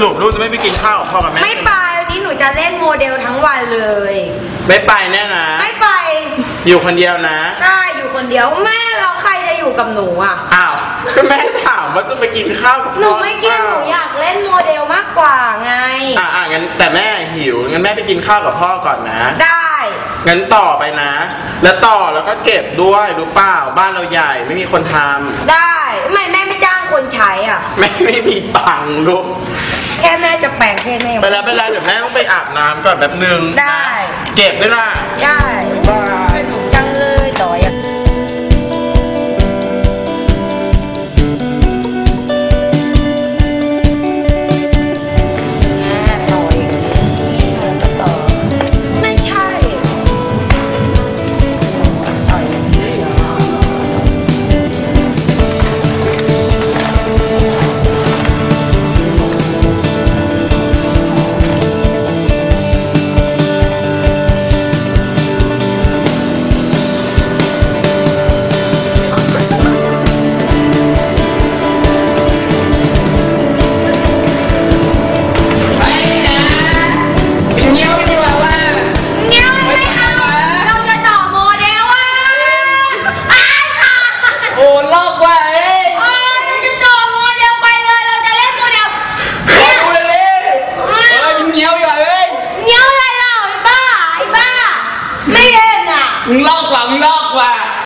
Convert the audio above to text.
สรุปลูกจะไม่ไปกินข้าวกับพ่อกับแม่ไม่ไปวันนี้หนูจะเล่นโมเดลทั้งวันเลย ไม่ไปแน่นะไม่ไป อยู่คนเดียวนะ ใช่อยู่คนเดียวแม่เราใครจะอยู่กับหนูอะ อ้าวก็แม่ถามว่าจะไปกินข้าวกับหนูพ่อไม่กินหนูอยากเล่นโมเดลมากกว่าไง อะอะงั้นแต่แม่หิวงั้นแม่ไปกินข้าวกับพ่อก่อนนะ ได้งั้นต่อไปนะ แล้วต่อแล้วก็เก็บด้วยรู้เปล่าบ้านเราใหญ่ไม่มีคนทำได้ทำไมแม่ไม่จ้างคนใช้อะแม่ไม่มีตังค์ลูก แค่แม่จะแปลงเพศแม่ยัง ไปแล้วไปแล้วเดี๋ยวแม่ต้องไปอาบน้ำก่อนแบบนึงได้ เก็บด้วยล่ะ ได้ ลอกหลังลอกว่า